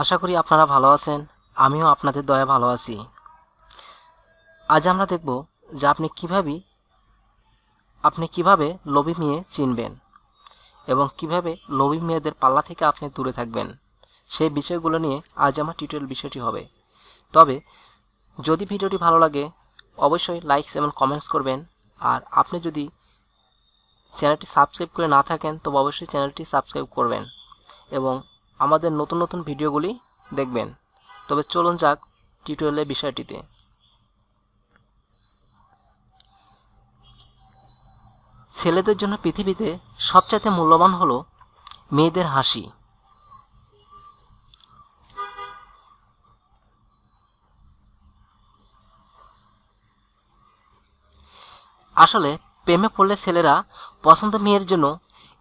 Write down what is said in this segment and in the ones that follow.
আশা করি আপনারা ভালো আছেন, আমিও আপনাদের দয়া ভালো আছি। আজ আমরা দেখব যে আপনি কীভাবে আপনি কীভাবে লোভী মেয়ে চিনবেন এবং কীভাবে লোভী মেয়েদের পাল্লা থেকে আপনি দূরে থাকবেন। সেই বিষয়গুলো নিয়ে আজ আমার টিউটোরিয়াল বিষয়টি হবে। তবে যদি ভিডিওটি ভালো লাগে, অবশ্যই লাইকস এবং কমেন্টস করবেন। আর আপনি যদি চ্যানেলটি সাবস্ক্রাইব করে না থাকেন, তবে অবশ্যই চ্যানেলটি সাবস্ক্রাইব করবেন এবং আমাদের নতুন নতুন ভিডিওগুলি দেখবেন। তবে চলুন যাক টিউটোরিয়ালের বিষয়টিতে। ছেলেদের জন্য পৃথিবীতে সবচাইতে মূল্যবান হলো মেয়েদের হাসি। আসলে প্রেমে পড়লে ছেলেরা পছন্দ মেয়ের জন্য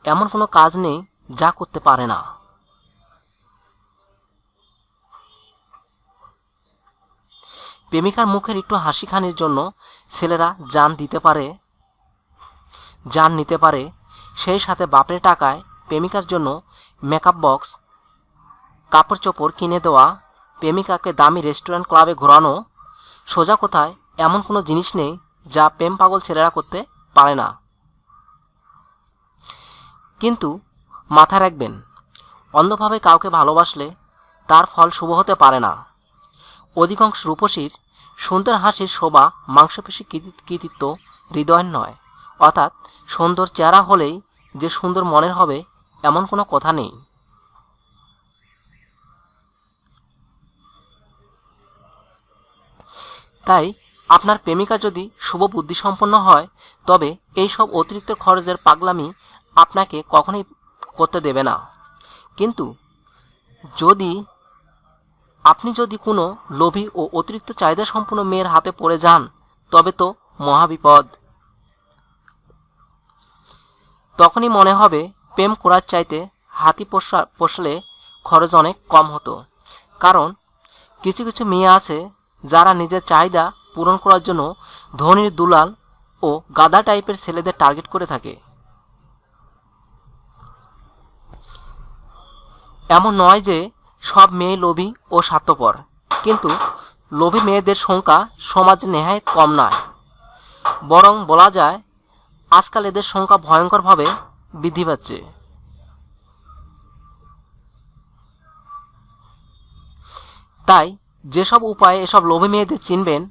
এমন কোনো কাজ নেই যা করতে পারে না। প্রেমিকার মুখের একটু হাসিখানির জন্য ছেলেরা জান দিতে পারে জান নিতে পারে। সেই সাথে বাপের টাকায় প্রেমিকার জন্য মেকআপ বক্স কাপড় চোপড় কিনে দেওয়া, প্রেমিকাকে দামি রেস্টুরেন্ট ক্লাবে ঘোরানো, সোজা কোথায় এমন কোনো জিনিস নেই যা প্রেম পাগল ছেলেরা করতে পারে না। কিন্তু মাথায় রাখবেন, অন্ধভাবে কাউকে ভালোবাসলে তার ফল শুভ হতে পারে না। অধিকাংশ রূপসীর সুন্দর হাসির শোভা মাংসপেশী কৃতি- কৃতিত্ব হৃদয়ের নয়। অর্থাৎ সুন্দর চেহারা হলেই যে সুন্দর মনের হবে, এমন কোনো কথা নেই। তাই আপনার প্রেমিকা যদি শুভ বুদ্ধিসম্পন্ন হয়, তবে এই সব অতিরিক্ত খরচের পাগলামি আপনাকে কখনোই করতে দেবে না। কিন্তু যদি আপনি যদি কোনো লোভী ও অতিরিক্ত চাহিদা সম্পন্ন মেয়ের হাতে পড়ে যান, তবে তো মহাবিপদ তখনই মনে হবে প্রেম করার চাইতে হাতি পোষা পোষলে খরচ অনেক কম হতো। কারণ কিছু কিছু মেয়ে আছে যারা নিজের চাহিদা পূরণ করার জন্য ধনির দুলাল ও গাদা টাইপের ছেলেদের টার্গেট করে থাকে। এমন নয় যে সব মেয়ে লোভী ও স্বার্থপর। কিন্তু লোভী মেয়েদের সংখ্যা সমাজ নেহায় কম নয়। বরং বলা যায়, আজকাল এদের সংখ্যা ভয়ঙ্করভাবে বৃদ্ধি পাচ্ছে। তাই যেসব উপায়ে এসব লোভী মেয়েদের চিনবেন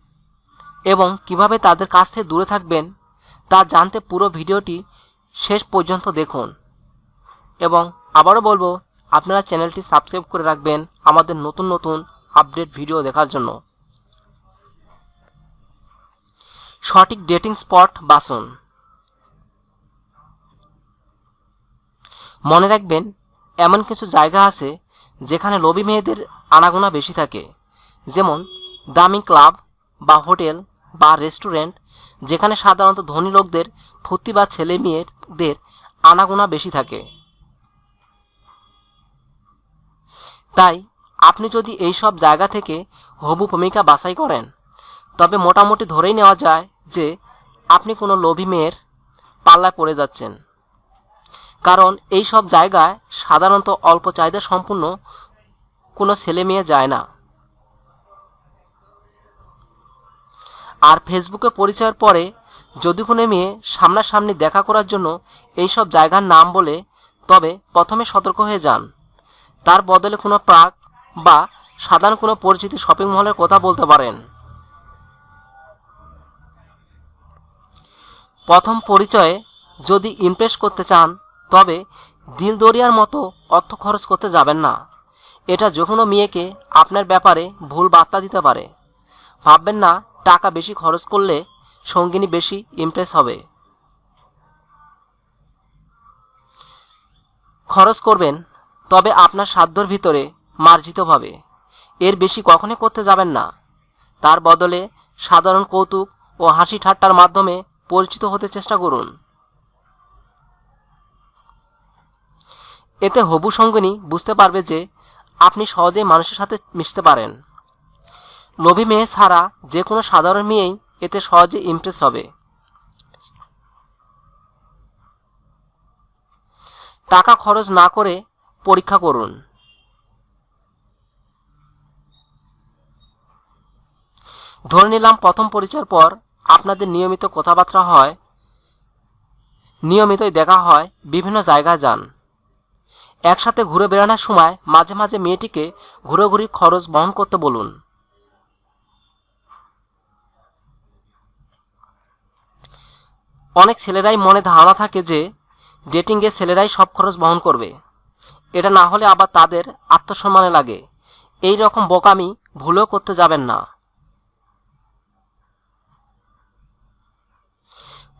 এবং কীভাবে তাদের কাছ থেকে দূরে থাকবেন, তা জানতে পুরো ভিডিওটি শেষ পর্যন্ত দেখুন। এবং আবারও বলব আপনারা চ্যানেলটি সাবস্ক্রাইব করে রাখবেন আমাদের নতুন নতুন আপডেট ভিডিও দেখার জন্য। সঠিক ডেটিং স্পট বাছুন। মনে রাখবেন, এমন কিছু জায়গা আছে যেখানে লোভী মেয়েদের আনাগোনা বেশি থাকে, যেমন দামি ক্লাব বা হোটেল বা রেস্টুরেন্ট, যেখানে সাধারণত ধনী লোকদের ফুর্তি বা ছেলে মেয়েদের আনাগোনা বেশি থাকে। তাই আপনি যদি এই সব জায়গা থেকে হবু ভূমিকা বাছাই করেন, তবে মোটামুটি ধরেই নেওয়া যায় যে আপনি কোনো লোভী মেয়ের পাল্লায় পড়ে যাচ্ছেন। কারণ এই সব জায়গায় সাধারণত অল্প চাহিদা সম্পূর্ণ কোনো ছেলে মেয়ে যায় না। আর ফেসবুকে পরিচয়ের পরে যদি কোনো মেয়ে সামনাসামনি দেখা করার জন্য এই সব জায়গার নাম বলে, তবে প্রথমে সতর্ক হয়ে যান। তার বদলে কোনো পার্ক বা সাধারণ কোনো পরিচিত শপিং মলের কথা বলতে পারেন। প্রথম পরিচয়ে যদি ইমপ্রেস করতে চান, তবে দিল দরিয়ার মতো অর্থ খরচ করতে যাবেন না। এটা যে কোনো মেয়েকে আপনার ব্যাপারে ভুল বার্তা দিতে পারে। ভাববেন না, টাকা বেশি খরচ করলে সঙ্গিনী বেশি ইমপ্রেস হবে। খরচ করবেন তবে আপনার সাধ্যর ভিতরে মার্জিতভাবে এর বেশি কখনোই করতে যাবেন না। তার বদলে সাধারণ কৌতুক ও হাসি ঠাট্টার মাধ্যমে পরিচিত হতে চেষ্টা করুন। এতে হবু সঙ্গিনী বুঝতে পারবে যে আপনি সহজেই মানুষের সাথে মিশতে পারেন। লোভী মেয়ে ছাড়া যে কোনো সাধারণ মেয়েই এতে সহজে ইমপ্রেস হবে। টাকা খরচ না করে পরীক্ষা করুন। ধরে নিলাম প্রথম পরিচয়ের পর আপনাদের নিয়মিত কথাবার্তা হয়, নিয়মিতই দেখা হয়, বিভিন্ন জায়গায় যান। একসাথে ঘুরে বেড়ানোর সময় মাঝে মাঝে মেয়েটিকে ঘুরোঘুরির খরচ বহন করতে বলুন। অনেক ছেলেরাই মনে ধারণা থাকে যে ডেটিংয়ে ছেলেরাই সব খরচ বহন করবে। এটা না হলে আবার তাদের আত্মসম্মানে লাগে। এই রকম বোকামি ভুলও করতে যাবেন না।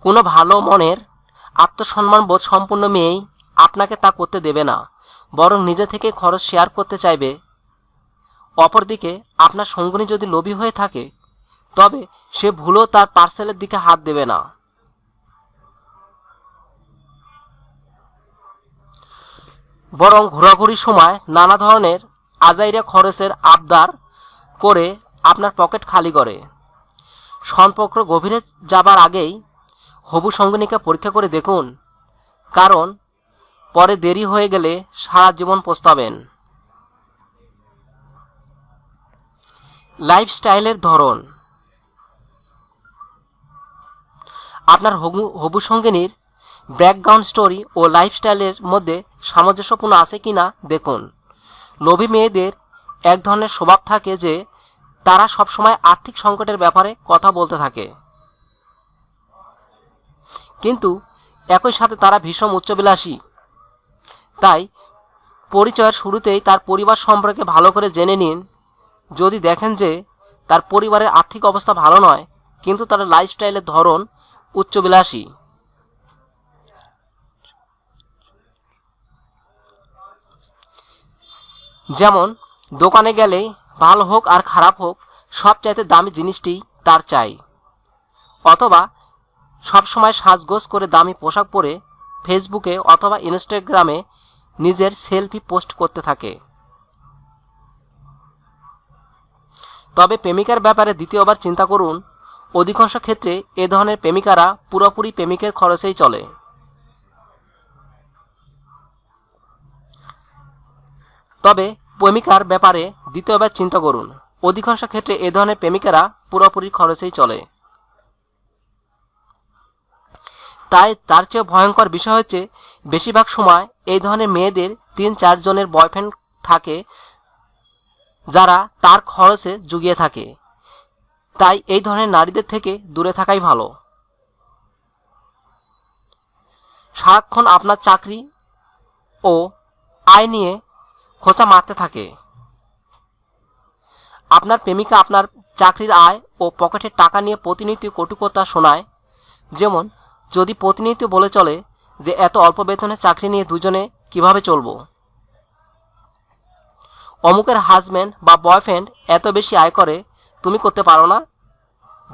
কোনো ভালো মনের আত্মসম্মান বোধ সম্পূর্ণ মেয়েই আপনাকে তা করতে দেবে না, বরং নিজে থেকে খরচ শেয়ার করতে চাইবে। অপরদিকে আপনার সঙ্গিনী যদি লোভী হয়ে থাকে, তবে সে ভুলও তার পার্সেলের দিকে হাত দেবে না। বরং ঘোরাঘুরির সময় নানা ধরনের আজাইরা খরচের আবদার করে আপনার পকেট খালি করে। সম্পর্ক গভীরে যাবার আগেই হবু সঙ্গিনীকে পরীক্ষা করে দেখুন, কারণ পরে দেরি হয়ে গেলে সারা জীবন পস্তাবেন। লাইফস্টাইলের ধরন। আপনার হবু হবু সঙ্গিনীর ব্যাকগ্রাউন্ড স্টোরি ও লাইফস্টাইলের মধ্যে সামঞ্জস্যপূর্ণ আছে কি না দেখুন। লোভী মেয়েদের এক ধরনের স্বভাব থাকে যে তারা সবসময় আর্থিক সংকটের ব্যাপারে কথা বলতে থাকে। কিন্তু একই সাথে তারা ভীষণ উচ্চবিলাসী। তাই পরিচয়ের শুরুতেই তার পরিবার সম্পর্কে ভালো করে জেনে নিন। যদি দেখেন যে তার পরিবারের আর্থিক অবস্থা ভালো নয়, কিন্তু তার লাইফস্টাইলের ধরন উচ্চবিলাসী। যেমন, দোকানে গেলে ভালো হোক আর খারাপ হোক, সবচাইতে দামি জিনিসটি তার চাই। অথবা, সবসময় সাজগোজ করে দামি পোশাক পরে ফেসবুকে অথবা ইনস্টাগ্রামে নিজের সেলফি পোস্ট করতে থাকে। তবে প্রেমিকার ব্যাপারে দ্বিতীয়বার চিন্তা করুন, অধিকাংশ ক্ষেত্রে এ ধরনের প্রেমিকারা পুরোপুরি প্রেমিকের খরচেই চলে। তবে প্রেমিকার ব্যাপারে দ্বিতীয়বার চিন্তা করুন। অধিকাংশ ক্ষেত্রে এ ধরনের প্রেমিকারা পুরোপুরি খরচেই চলে। তাই তার চেয়ে ভয়ঙ্কর বিষয় হচ্ছে, বেশিরভাগ সময় এই ধরনের মেয়েদের তিন চারজনের বয়ফ্রেন্ড থাকে, যারা তার খরচে জুগিয়ে থাকে। তাই এই ধরনের নারীদের থেকে দূরে থাকাই ভালো। সারাক্ষণ আপনার চাকরি ও আয় নিয়ে খোঁচা মারতে থাকে। আপনার প্রেমিকা আপনার চাকরির আয় ও পকেটের টাকা নিয়ে প্রতিনিয়ত কটুকতা শোনায়। যেমন, যদি প্রতিনিয়ত বলে চলে যে, এত অল্প বেতনে চাকরি নিয়ে দুজনে কীভাবে চলবো? অমুকের হাজব্যান্ড বা বয়ফ্রেন্ড এত বেশি আয় করে, তুমি করতে পারো না?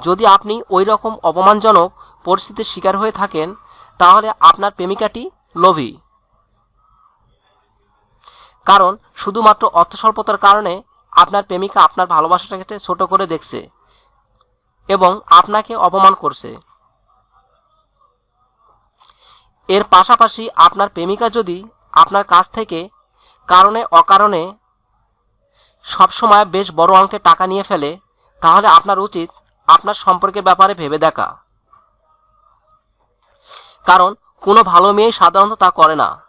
যদি আপনি ওই রকম অপমানজনক পরিস্থিতির শিকার হয়ে থাকেন, তাহলে আপনার প্রেমিকাটি লোভী। কারণ শুধুমাত্র অর্থস্বল্পতার কারণে আপনার প্রেমিকা আপনার ভালোবাসাটাকে ছোট করে দেখছে এবং আপনাকে অপমান করছে। এর পাশাপাশি আপনার প্রেমিকা যদি আপনার কাছ থেকে কারণে অকারণে সবসময় বেশ বড় অঙ্কের টাকা নিয়ে ফেলে, তাহলে আপনার উচিত আপনার সম্পর্কের ব্যাপারে ভেবে দেখা। কারণ কোনো ভালো মেয়ে সাধারণত তা করে না।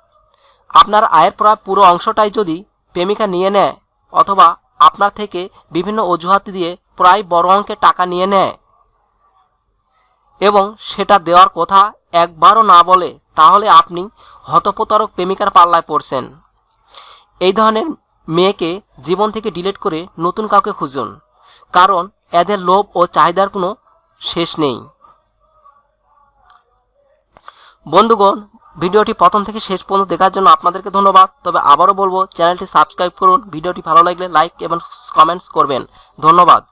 আপনার আয়ের প্রায় পুরো অংশটাই যদি প্রেমিকা নিয়ে নেয়, অথবা আপনার থেকে বিভিন্ন অজুহাত দিয়ে প্রায় বড় অঙ্কের টাকা নিয়ে নেয়। এবং সেটা দেওয়ার কথা একবারও না বলে তাহলে আপনি হতপ্রতারক প্রেমিকার পাল্লায় পড়ছেন। এই ধরনের মেয়েকে জীবন থেকে ডিলিট করে নতুন কাউকে খুঁজুন, কারণ এদের লোভ ও চাহিদার কোনো শেষ নেই। বন্ধুগণ ভিডিওটি প্রথম থেকে শেষ পর্যন্ত দেখার জন্য আপনাদেরকে ধন্যবাদ। তবে আবারও বলব, চ্যানেলটি সাবস্ক্রাইব করুন। ভিডিওটি ভালো লাগলে লাইক এবং কমেন্টস করবেন। ধন্যবাদ।